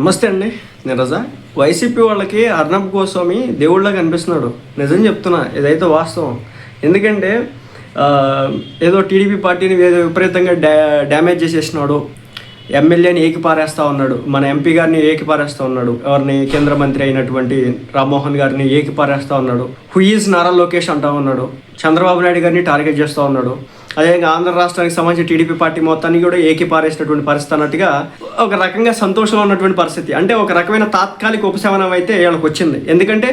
నమస్తే అండి నేను రజా. వైసీపీ వాళ్ళకి అర్ణబ్ గోస్వామి దేవుళ్ళగా కనిపిస్తున్నాడు. నిజం చెప్తున్నా ఇదైతే వాస్తవం. ఎందుకంటే ఏదో టీడీపీ పార్టీని విపరీతంగా డ్యా డ్యామేజ్ చేసేసినాడు. ఎమ్మెల్యేని ఏకిపారేస్తా ఉన్నాడు. మన ఎంపీ గారిని ఏకిపారేస్తా ఉన్నాడు. ఎవరిని కేంద్ర మంత్రి అయినటువంటి రామ్మోహన్ గారిని ఏకిపారేస్తా ఉన్నాడు. హుయిజ్ నారా లోకేష్ అంటా ఉన్నాడు. చంద్రబాబు నాయుడు గారిని టార్గెట్ చేస్తూ ఉన్నాడు. అదేవిధంగా ఆంధ్ర రాష్ట్రానికి సంబంధించి టీడీపీ పార్టీ మొత్తాన్ని కూడా ఏకీపారేసినటువంటి పరిస్థితి అన్నట్టుగా ఒక రకంగా సంతోషంలో ఉన్నటువంటి పరిస్థితి. అంటే ఒక రకమైన తాత్కాలిక ఉపశమనం అయితే వీళ్ళకి వచ్చింది. ఎందుకంటే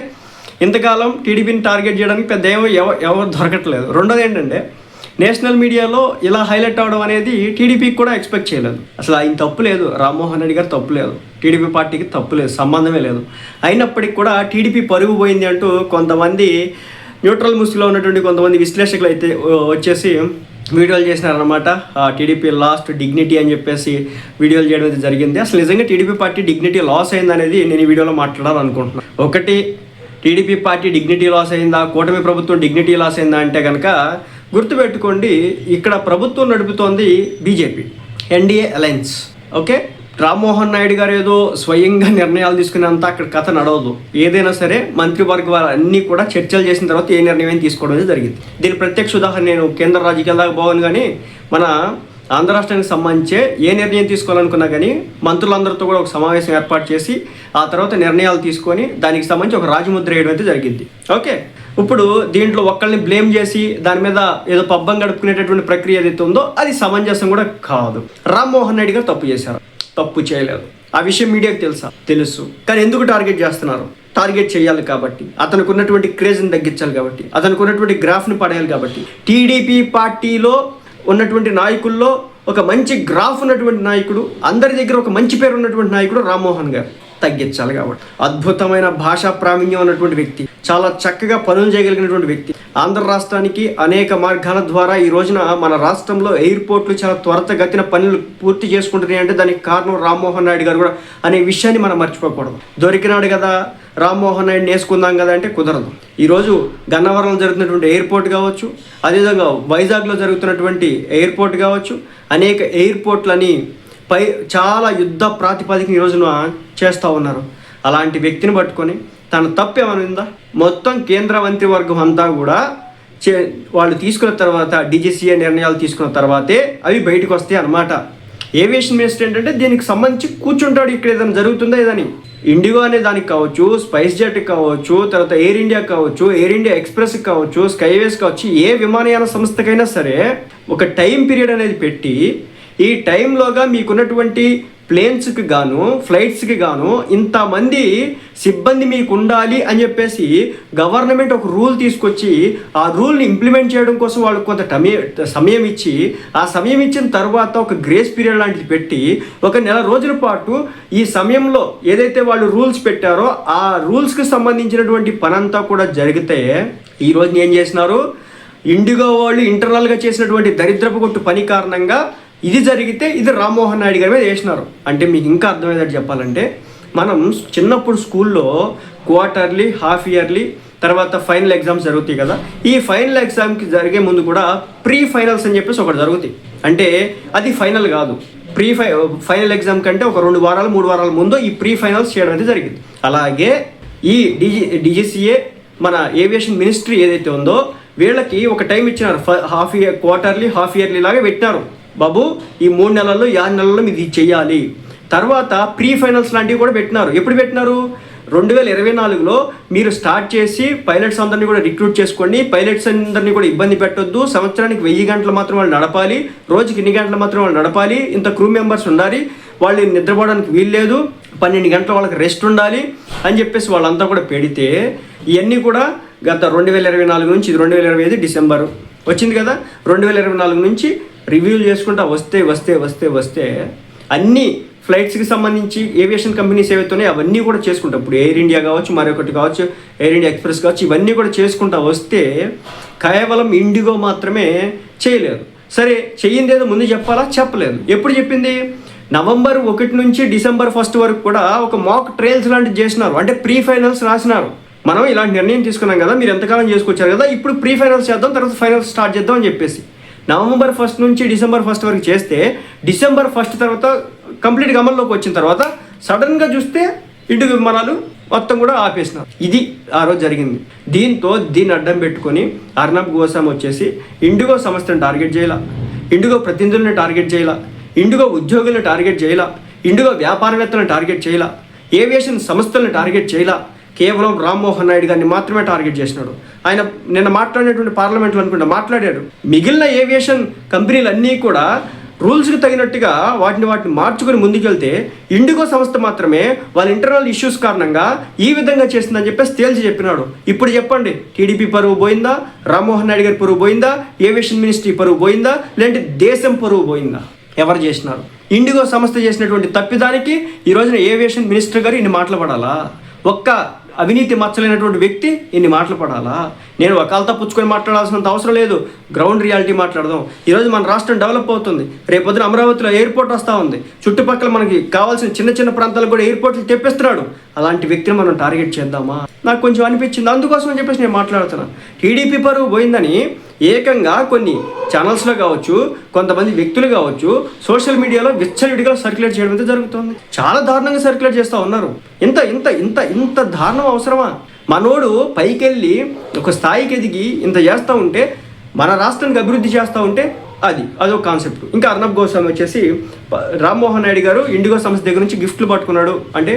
ఇంతకాలం టీడీపీని టార్గెట్ చేయడానికి పెద్ద ఏమో ఎవరు దొరకట్లేదు. రెండోది ఏంటంటే నేషనల్ మీడియాలో ఇలా హైలైట్ అవడం అనేది టీడీపీకి కూడా ఎక్స్పెక్ట్ చేయలేదు. అసలు ఆయన తప్పు లేదు. రామ్మోహన్ రెడ్డి గారు తప్పు లేదు. టీడీపీ పార్టీకి తప్పు లేదు. సంబంధమే లేదు. అయినప్పటికీ కూడా టీడీపీ పరుగు పోయింది అంటూ కొంతమంది న్యూట్రల్ ముసుగులో ఉన్నటువంటి కొంతమంది విశ్లేషకులు అయితే వచ్చేసి వీడియోలు చేసినారనమాట టీడీపీ లాస్ట్ డిగ్నిటీ అని చెప్పేసి వీడియోలు చేయడం అయితే జరిగింది. అసలు నిజంగా టీడీపీ పార్టీ డిగ్నిటీ లాస్ అయిందనేది నేను ఈ వీడియోలో మాట్లాడాలనుకుంటున్నాను. ఒకటి టీడీపీ పార్టీ డిగ్నిటీ లాస్ అయిందా? కూటమి ప్రభుత్వం డిగ్నిటీ లాస్ అయిందా అంటే కనుక గుర్తుపెట్టుకోండి ఇక్కడ ప్రభుత్వం నడుపుతోంది BJP NDA alliance. Okay? Rammohan Naidu garu ఏదో స్వయంగా నిర్ణయాలు తీసుకునేంత అక్కడ కథ నడవదు. ఏదైనా సరే మంత్రివర్గ అన్నీ కూడా చర్చలు చేసిన తర్వాత ఏ నిర్ణయం తీసుకోవడం అనేది జరిగింది. దీని ప్రత్యక్ష ఉదాహరణ నేను కేంద్ర రాజకీయాల దాకా పోను కానీ మన ఆంధ్ర రాష్ట్రానికి సంబంధించే ఏ నిర్ణయం తీసుకోవాలనుకున్నా కానీ మంత్రులందరితో కూడా ఒక సమావేశం ఏర్పాటు చేసి ఆ తర్వాత నిర్ణయాలు తీసుకొని దానికి సంబంధించి ఒక రాజముద్ర వేయడం అయితే జరిగింది. ఓకే? ఇప్పుడు దీంట్లో ఒక్కళ్ళని బ్లేమ్ చేసి దాని మీద ఏదో పబ్బం గడుపుకునేటటువంటి ప్రక్రియ ఏదైతే ఉందో అది సమంజసం కూడా కాదు. రామ్మోహన్ రెడ్డి గారు తప్పు చేశారు. తప్పు చేయలేదు. ఆ విషయం మీడియాకు తెలుసా? తెలుసు. కానీ ఎందుకు టార్గెట్ చేస్తున్నారు? టార్గెట్ చేయాలి కాబట్టి. అతనికి ఉన్నటువంటి క్రేజ్ని తగ్గించాలి కాబట్టి. అతనికి ఉన్నటువంటి గ్రాఫ్ని పడేయాలి కాబట్టి. టీడీపీ పార్టీలో ఉన్నటువంటి నాయకుల్లో ఒక మంచి గ్రాఫ్ ఉన్నటువంటి నాయకుడు అందరి దగ్గర ఒక మంచి పేరు ఉన్నటువంటి నాయకుడు రామ్మోహన్ గారు తగ్గించాలి కాబట్టి. అద్భుతమైన భాషా ప్రావీణ్యం ఉన్నటువంటి వ్యక్తి. చాలా చక్కగా పనులు చేయగలిగినటువంటి వ్యక్తి. ఆంధ్ర రాష్ట్రానికి అనేక మార్గాల ద్వారా ఈ రోజున మన రాష్ట్రంలో ఎయిర్పోర్ట్లు చాలా త్వరతగతిన పనులు పూర్తి చేసుకుంటున్నాయి అంటే దానికి కారణం రామ్మోహన్ నాయుడు గారు కూడా అనే విషయాన్ని మనం మర్చిపోకూడదు. దొరికినాడు కదా రామ్మోహన్ నాయుడు వేసుకుందాం కదా అంటే కుదరదు. ఈరోజు గన్నవరంలో జరుగుతున్నటువంటి ఎయిర్పోర్ట్ కావచ్చు అదేవిధంగా వైజాగ్లో జరుగుతున్నటువంటి ఎయిర్పోర్ట్ కావచ్చు అనేక ఎయిర్పోర్ట్లని పై చాలా యుద్ధ ప్రాతిపదికన ఈ రోజున చేస్తూ ఉన్నారు. అలాంటి వ్యక్తిని పట్టుకొని తన తప్పు ఉందా? మొత్తం కేంద్ర మంత్రివర్గం అంతా కూడా చే వాళ్ళు తీసుకున్న తర్వాత డీజీసీఏ నిర్ణయాలు తీసుకున్న తర్వాతే అవి బయటకు వస్తాయి అన్నమాట. ఏవియేషన్ మినిస్టర్ ఏంటంటే దీనికి సంబంధించి కూర్చుంటాడు ఇక్కడ ఏదైనా జరుగుతుందా ఏదని. ఇండిగో అనే దానికి కావచ్చు స్పైస్ జెట్ కావచ్చు తర్వాత ఎయిర్ ఇండియా కావచ్చు ఎయిర్ ఇండియా ఎక్స్ప్రెస్ కావచ్చు స్కైవేస్ కావచ్చు ఏ విమానయాన సంస్థకైనా సరే ఒక టైం పీరియడ్ అనేది పెట్టి ఈ టైంలోగా మీకున్నటువంటి ప్లేన్స్కి గాను ఫ్లైట్స్కి గాను ఇంతమంది సిబ్బంది మీకు ఉండాలి అని చెప్పేసి గవర్నమెంట్ ఒక రూల్ తీసుకొచ్చి ఆ రూల్ని ఇంప్లిమెంట్ చేయడం కోసం వాళ్ళకి కొంత టమే సమయం ఇచ్చి ఆ సమయం ఇచ్చిన తర్వాత ఒక గ్రేస్ పీరియడ్ లాంటిది పెట్టి ఒక నెల రోజుల పాటు ఈ సమయంలో ఏదైతే వాళ్ళు రూల్స్ పెట్టారో ఆ రూల్స్కి సంబంధించినటువంటి పనంతా కూడా జరిగితే ఈ రోజు ఏం చేసినారు? ఇండిగో వాళ్ళు ఇంటర్నల్గా చేసినటువంటి దరిద్రపు కొట్టు పని కారణంగా ఇది జరిగితే ఇది రామ్మోహన్ నాయుడు గారి మీద వేసినారు. అంటే మీకు ఇంకా అర్థమయ్యేటట్టు చెప్పాలంటే మనం చిన్నప్పుడు స్కూల్లో క్వార్టర్లీ హాఫ్ ఇయర్లీ తర్వాత ఫైనల్ ఎగ్జామ్స్ జరుగుతాయి కదా ఈ ఫైనల్ ఎగ్జామ్కి జరిగే ముందు కూడా ప్రీ ఫైనల్స్ అని చెప్పేసి ఒకటి జరుగుతాయి. అంటే అది ఫైనల్ కాదు. ప్రీ ఫై ఫైనల్ ఎగ్జామ్ కంటే ఒక రెండు వారాలు మూడు వారాల ముందు ఈ ప్రీ ఫైనల్స్ చేయడం అనేది జరిగింది. అలాగే ఈ డిజి డిజిసిఏ మన ఏవియేషన్ మినిస్ట్రీ ఏదైతే ఉందో వీళ్ళకి ఒక టైం ఇచ్చినారు. Half year quarterly half yearly లాగా పెట్టినారు. బాబు ఈ మూడు నెలల్లో ఈ ఆరు నెలల్లో మీరు ఇది చేయాలి. తర్వాత ప్రీ ఫైనల్స్ లాంటివి కూడా పెట్టినారు. ఎప్పుడు పెట్టినారు? రెండు వేల ఇరవై నాలుగులో మీరు స్టార్ట్ చేసి పైలట్స్ అందరినీ కూడా రిక్రూట్ చేసుకోండి పైలట్స్ అందరినీ కూడా ఇబ్బంది పెట్టొద్దు. సంవత్సరానికి వెయ్యి గంటలు మాత్రం వాళ్ళు నడపాలి. రోజుకి ఇన్ని గంటలు మాత్రం వాళ్ళు నడపాలి. ఇంత క్రూ మెంబర్స్ ఉండాలి. వాళ్ళు నిద్రపోవడానికి వీల్లేదు పన్నెండు గంటలు వాళ్ళకి రెస్ట్ ఉండాలి అని చెప్పేసి వాళ్ళంతా కూడా పెడితే ఇవన్నీ కూడా గత రెండు వేల ఇరవై నాలుగు నుంచి ఇది రెండు వేల ఇరవై ఐదు డిసెంబర్ వచ్చింది కదా? రెండు వేల ఇరవై నాలుగు నుంచి రివ్యూలు చేసుకుంటా వస్తే వస్తే వస్తే వస్తే అన్ని ఫ్లైట్స్కి సంబంధించి ఏవియేషన్ కంపెనీస్ ఏవైతే అవన్నీ కూడా చేసుకుంటా. ఇప్పుడు ఎయిర్ ఇండియా కావచ్చు మరొకటి కావచ్చు ఎయిర్ ఇండియా ఎక్స్ప్రెస్ కావచ్చు ఇవన్నీ కూడా చేసుకుంటా వస్తే కేవలం ఇండిగో మాత్రమే చేయలేదు. సరే చెయ్యింది ఏదో ముందు చెప్పాలా? చెప్పలేదు. ఎప్పుడు చెప్పింది? నవంబర్ ఒకటి నుంచి డిసెంబర్ ఫస్ట్ వరకు కూడా ఒక మాక్ ట్రయల్స్ లాంటివి చేసినారు. అంటే ప్రీ ఫైనల్స్ రాసినారు. మనం ఇలాంటి నిర్ణయం తీసుకున్నాం కదా మీరు ఎంతకాలం చేసుకొచ్చారు కదా ఇప్పుడు ప్రీ ఫైనల్స్ చేద్దాం తర్వాత ఫైనల్స్ స్టార్ట్ చేద్దాం అని చెప్పేసి. నవంబర్ ఫస్ట్ నుంచి డిసెంబర్ ఫస్ట్ వరకు చేస్తే డిసెంబర్ ఫస్ట్ తర్వాత కంప్లీట్గా అమల్లోకి వచ్చిన తర్వాత సడన్గా చూస్తే ఇంటి విమానాలు మొత్తం కూడా ఆపేసినారు. ఇది ఆ రోజు జరిగింది. దీంతో దీన్ని అడ్డం పెట్టుకొని అర్నబ్ గోస్వామి వచ్చేసి ఇండిగో సంస్థను టార్గెట్ చేయాల? ఇండిగో ప్రతినిధులను టార్గెట్ చేయాల? ఇండిగో ఉద్యోగులను టార్గెట్ చేయాల? ఇండిగో వ్యాపారవేత్తలను టార్గెట్ చేయాల? ఏవియేషన్ సంస్థలను టార్గెట్ చేయాల? కేవలం రామ్మోహన్ నాయుడు గారిని మాత్రమే టార్గెట్ చేసినాడు. ఆయన నిన్న మాట్లాడినటువంటి పార్లమెంట్లో అనుకుంటా మాట్లాడాడు. మిగిలిన ఏవియేషన్ కంపెనీలు అన్నీ కూడా రూల్స్కి తగినట్టుగా వాటిని వాటిని మార్చుకుని ముందుకెళ్తే ఇండిగో సంస్థ మాత్రమే వాళ్ళ ఇంటర్నల్ ఇష్యూస్ కారణంగా ఈ విధంగా చేసిందని చెప్పేసి తేల్చి చెప్పినాడు. ఇప్పుడు చెప్పండి టీడీపీ పరువు పోయిందా? రామ్మోహన్ నాయుడు గారి పరువు పోయిందా? ఏవియేషన్ మినిస్ట్రీ పరువు పోయిందా? లేదంటే దేశం పరువు పోయిందా? ఎవరు చేసినారు? ఇండిగో సంస్థ చేసినటువంటి తప్పిదానికి ఈ రోజున ఏవియేషన్ మినిస్టర్ గారు ఇన్ని మాట్లాడాలా ఒక్క అవినీతి మచ్చలేనటువంటి వ్యక్తి ఇన్ని మాటలు పడాలా? నేను ఒకళ్ళతో పుచ్చుకొని మాట్లాడాల్సినంత అవసరం లేదు. గ్రౌండ్ రియాలిటీ మాట్లాడదాం. ఈరోజు మన రాష్ట్రం డెవలప్ అవుతుంది. రేపొద్దున అమరావతిలో ఎయిర్పోర్ట్ వస్తూ ఉంది. చుట్టుపక్కల మనకి కావాల్సిన చిన్న చిన్న ప్రాంతాలకు కూడా ఎయిర్పోర్ట్లు తెప్పిస్తున్నాడు. అలాంటి వ్యక్తిని మనం టార్గెట్ చేద్దామా? నాకు కొంచెం అనిపించింది. అందుకోసం అని చెప్పేసి నేను మాట్లాడుతున్నా. టీడీపీ పరువు పోయిందని ఏకంగా కొన్ని ఛానల్స్లో కావచ్చు కొంతమంది వ్యక్తులు కావచ్చు సోషల్ మీడియాలో విచ్చలవిడిగా సర్క్యులేట్ చేయడం అయితే జరుగుతుంది. చాలా దారుణంగా సర్క్యులేట్ చేస్తూ ఉన్నారు. ఇంత ఇంత ఇంత ఇంత దారుణం అవసరమా? మనోడు పైకెళ్ళి ఒక స్థాయికి ఎదిగి ఇంత చేస్తూ ఉంటే మన రాష్ట్రానికి అభివృద్ధి చేస్తూ ఉంటే అది అదొక కాన్సెప్ట్. ఇంకా అర్నబ్ గోస్వామి వచ్చేసి రామ్మోహన్ నాయుడు గారు ఇండిగో సంస్థ దగ్గర నుంచి గిఫ్ట్లు పట్టుకున్నాడు. అంటే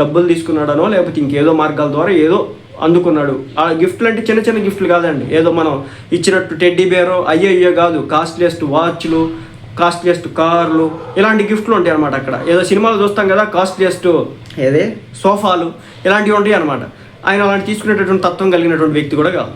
డబ్బులు తీసుకున్నాడనో లేకపోతే ఇంకేదో మార్గాల ద్వారా ఏదో అందుకున్నాడు. ఆ గిఫ్ట్లు అంటే చిన్న చిన్న గిఫ్ట్లు కాదండి. ఏదో మనం ఇచ్చినట్టు టెడ్డీ బేరో అయ్యో అయ్యో కాదు కాస్ట్లీయెస్ట్ వాచ్లు కాస్ట్లీయెస్ట్ కార్లు ఇలాంటి గిఫ్ట్లు ఉంటాయి అనమాట అక్కడ. ఏదో సినిమాలు చూస్తాం కదా కాస్ట్లీయెస్ట్ ఏదే? సోఫాలు ఇలాంటివి ఉంటాయి అనమాట ఆయన అలాంటి తీసుకునేటటువంటి తత్వం కలిగినటువంటి వ్యక్తి కూడా కాదు.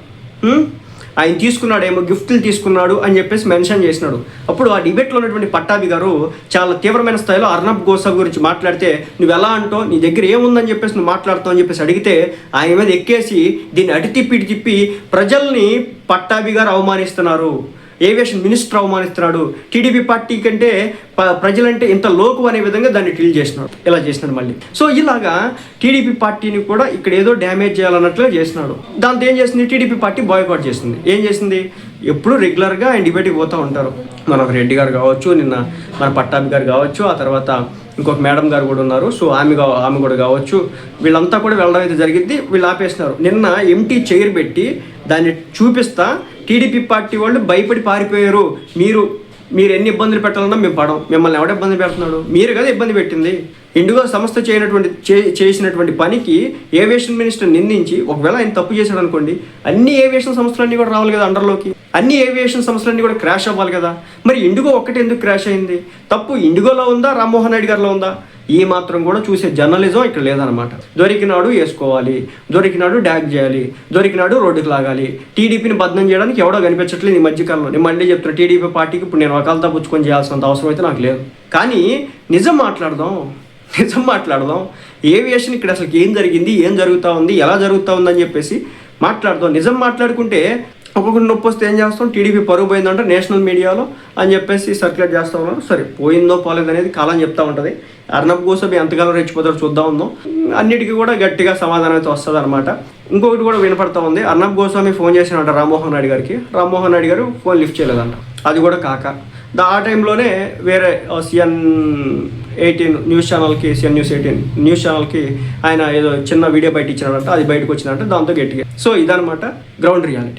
ఆయన తీసుకున్నాడేమో గిఫ్ట్లు తీసుకున్నాడు అని చెప్పేసి మెన్షన్ చేసినాడు. అప్పుడు ఆ డిబేట్లో ఉన్నటువంటి పట్టాభి గారు చాలా తీవ్రమైన స్థాయిలో అర్నబ్ గోసాబ్ గురించి మాట్లాడితే నువ్వు ఎలా అంటావు? నీ దగ్గర ఏముందని చెప్పేసి నువ్వు మాట్లాడుతావు అని చెప్పేసి అడిగితే ఆయన మీద ఎక్కేసి దీన్ని అటు తిప్పి ఇటు తిప్పి ప్రజల్ని పట్టాభి గారు అవమానిస్తున్నారు. ఏవియేషన్ మినిస్టర్ అవమానిస్తున్నాడు టీడీపీ పార్టీ కంటే ప- ప్రజలంటే ఇంత లోకు అనే విధంగా దాన్ని డీల్ చేసినాడు ఇలా చేసినాడు మళ్ళీ. సో ఇలాగా టీడీపీ పార్టీని కూడా ఇక్కడ ఏదో డ్యామేజ్ చేయాలన్నట్లుగా చేసినాడు దాంతో ఏం చేసింది టీడీపీ పార్టీ బాయ్కాట్ చేసింది ఏం చేసింది ఎప్పుడు రెగ్యులర్గా ఆయన డిబేట్కి పోతూ ఉంటారు. మన ఒక రెడ్డి గారు కావచ్చు నిన్న మన పట్టాభి గారు కావచ్చు ఆ తర్వాత ఇంకొక మేడం గారు కూడా ఉన్నారు. సో ఆమె ఆమె కూడా కావచ్చు. వీళ్ళంతా కూడా వెళ్ళడం అయితే జరిగింది. వీళ్ళు ఆపేసినారు నిన్న ఎంటీ చైర్ పెట్టి దాన్ని చూపిస్తా టీడీపీ పార్టీ వాళ్ళు భయపడి పారిపోయారు. మీరు మీరు ఎన్ని ఇబ్బందులు పెట్టాలన్నా మేము పడం. మిమ్మల్ని ఎవడ ఇబ్బంది పెడుతున్నాడు? మీరు కదా ఇబ్బంది పెట్టింది. ఇండిగో సంస్థ చేయనటువంటి చే- చేసినటువంటి పనికి ఏవియేషన్ మినిస్టర్ నిందించి ఒకవేళ ఆయన తప్పు చేశాడు అనుకోండి అన్ని ఏవియేషన్ సంస్థలన్నీ కూడా రావాలి కదా అండర్లోకి. అన్ని ఏవియేషన్ సంస్థలన్నీ కూడా క్రాష్ అవ్వాలి కదా. మరి ఇండిగో ఒక్కటి ఎందుకు క్రాష్ అయింది? తప్పు ఇండిగోలో ఉందా? రామ్మోహన్ నాయుడు గారిలో ఉందా? ఈ మాత్రం కూడా చూసే జర్నలిజం ఇక్కడ లేదనమాట దొరికినాడు వేసుకోవాలి దొరికినాడు డ్యాగ్ చేయాలి దొరికినాడు రోడ్డుకి లాగాలి. టీడీపీని బద్దం చేయడానికి ఎవడో కనిపించట్లేదు ఈ మధ్యకాలంలో. నేను మళ్ళీ చెప్తున్నా టీడీపీ పార్టీకి ఇప్పుడు నేను ఒకళ్ళతో పుచ్చుకొని చేయాల్సినంత అవసరం అయితే నాకు లేదు. కానీ నిజం మాట్లాడదాం. నిజం మాట్లాడదాం. ఏవియేషన్ ఇక్కడ అసలు ఏం జరిగింది ఏం జరుగుతూ ఉంది ఎలా జరుగుతూ ఉందని చెప్పేసి మాట్లాడదాం. నిజం మాట్లాడుకుంటే ఒక్కొక్కటి నొప్పి వస్తే ఏం చేస్తాం? టీడీపీ పరుగు పోయిందంటే నేషనల్ మీడియాలో అని చెప్పేసి సర్క్యులేట్ చేస్తూ ఉన్నాం. సరే పోయిందో పోలేదు అనేది కాలం చెప్తా ఉంటుంది. అర్నబ్ గోసబి ఎంతకాలం రెచ్చిపోతారో చూద్దాం ఉందాం అన్నిటికీ కూడా గట్టిగా సమాధానం అయితే వస్తుంది అనమాట ఇంకొకటి కూడా వినపడతా ఉంది. అర్నబ్ గోస్వామి ఫోన్ చేసినట రామ్మోహన్ నాయుడు గారికి. రామ్మోహన్ నాయుడు గారు ఫోన్ లిఫ్ట్ చేయలేదంట. అది కూడా కాక. దా ఆ టైంలోనే వేరే సిఎన్ ఎయిటీన్ న్యూస్ ఛానల్కి సిఎన్ న్యూస్ ఎయిటీన్ న్యూస్ ఛానల్కి ఆయన ఏదో చిన్న వీడియో బయట ఇచ్చినాడంట అది బయటకు వచ్చిందంట దాంతో గట్టిగా. సో ఇదనమాట గ్రౌండ్ రియాలిటీ.